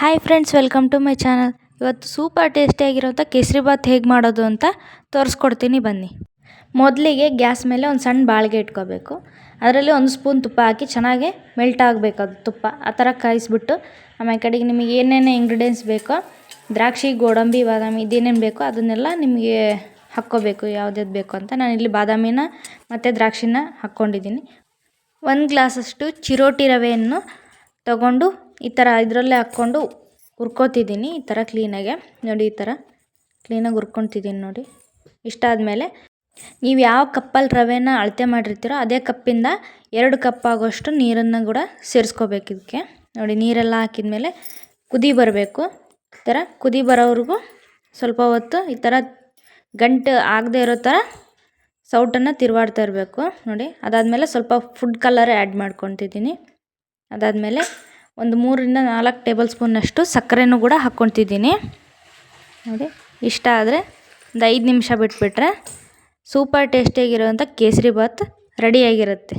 Hi friends welcome to my channel ಇವತ್ತು super ಟೇಸ್ಟಿಯಾಗಿರೋಂಥ ಕೇಸರಿಬಾತ್ ಹೇಗೆ ಮಾಡೋದು ಅಂತ ತೋರಿಸ್ಕೊಡ್ತೀನಿ ಬನ್ನಿ. ಮೊದಲಿಗೆ ಗ್ಯಾಸ್ ಮೇಲೆ ಒಂದು ಸಣ್ಣ ಬಾಳಿಗೆ ಇಟ್ಕೋಬೇಕು. ಅದರಲ್ಲಿ ಒಂದು ಸ್ಪೂನ್ ತುಪ್ಪ ಹಾಕಿ ಚೆನ್ನಾಗಿ ಮೆಲ್ಟ್ ಆಗಬೇಕು ಅದು ತುಪ್ಪ. ಆ ಥರ ಕಾಯಿಸ್ಬಿಟ್ಟು ಆಮೇಲೆ ಕಡೆಗೆ ನಿಮಗೆ ಏನೇನು ಇಂಗ್ರೀಡಿಯೆಂಟ್ಸ್ ಬೇಕೋ, ದ್ರಾಕ್ಷಿ, ಗೋಡಂಬಿ, ಬಾದಾಮಿ ಇದೇನೇನು ಬೇಕೋ ಅದನ್ನೆಲ್ಲ ನಿಮಗೆ ಹಾಕ್ಕೋಬೇಕು ಯಾವ್ದು ಬೇಕು ಅಂತ. ನಾನು ಇಲ್ಲಿ ಬಾದಾಮಿನ ಮತ್ತು ದ್ರಾಕ್ಷಿನ ಹಾಕ್ಕೊಂಡಿದ್ದೀನಿ. ಒಂದು ಗ್ಲಾಸಷ್ಟು ಚಿರೋಟಿ ರವೆಯನ್ನು ತಗೊಂಡು ಈ ಥರ ಇದರಲ್ಲೇ ಹಾಕ್ಕೊಂಡು ಹುರ್ಕೋತಿದ್ದೀನಿ ಈ ಥರ ಕ್ಲೀನಾಗೆ. ನೋಡಿ ಈ ಥರ ಕ್ಲೀನಾಗಿ ಹುರ್ಕೊತಿದ್ದೀನಿ ನೋಡಿ. ಇಷ್ಟಾದಮೇಲೆ ನೀವು ಯಾವ ಕಪ್ಪಲ್ಲಿ ರವೆನ ಅಳತೆ ಮಾಡಿರ್ತೀರೋ ಅದೇ ಕಪ್ಪಿಂದ ಎರಡು ಕಪ್ ಆಗೋಷ್ಟು ನೀರನ್ನು ಕೂಡ ಸೇರಿಸ್ಕೋಬೇಕು ಇದಕ್ಕೆ. ನೋಡಿ ನೀರೆಲ್ಲ ಹಾಕಿದ್ಮೇಲೆ ಕುದಿ ಬರಬೇಕು. ಈ ಥರ ಕುದಿ ಬರೋವರೆಗೂ ಸ್ವಲ್ಪ ಹೊತ್ತು ಈ ಥರ ಗಂಟು ಆಗದೆ ಇರೋ ಥರ ಸೌಟನ್ನು ತಿರುವಾಡ್ತಾ ಇರಬೇಕು. ನೋಡಿ ಅದಾದಮೇಲೆ ಸ್ವಲ್ಪ ಫುಡ್ ಕಲರ್ ಆ್ಯಡ್ ಮಾಡ್ಕೊತಿದ್ದೀನಿ. ಅದಾದಮೇಲೆ ಒಂದು ಮೂರರಿಂದ ನಾಲ್ಕು ಟೇಬಲ್ ಸ್ಪೂನಷ್ಟು ಸಕ್ಕರೆನೂ ಕೂಡ ಹಾಕ್ಕೊತಿದ್ದೀನಿ ನೋಡಿ, ಇಷ್ಟ ಆದರೆ ಒಂದು ಐದು ನಿಮಿಷ ಬಿಟ್ಬಿಟ್ರೆ ಸೂಪರ್ ಟೇಸ್ಟಿಯಾಗಿರುವಂಥ ಕೇಸರಿ ಬಾತ್ ರೆಡಿಯಾಗಿರುತ್ತೆ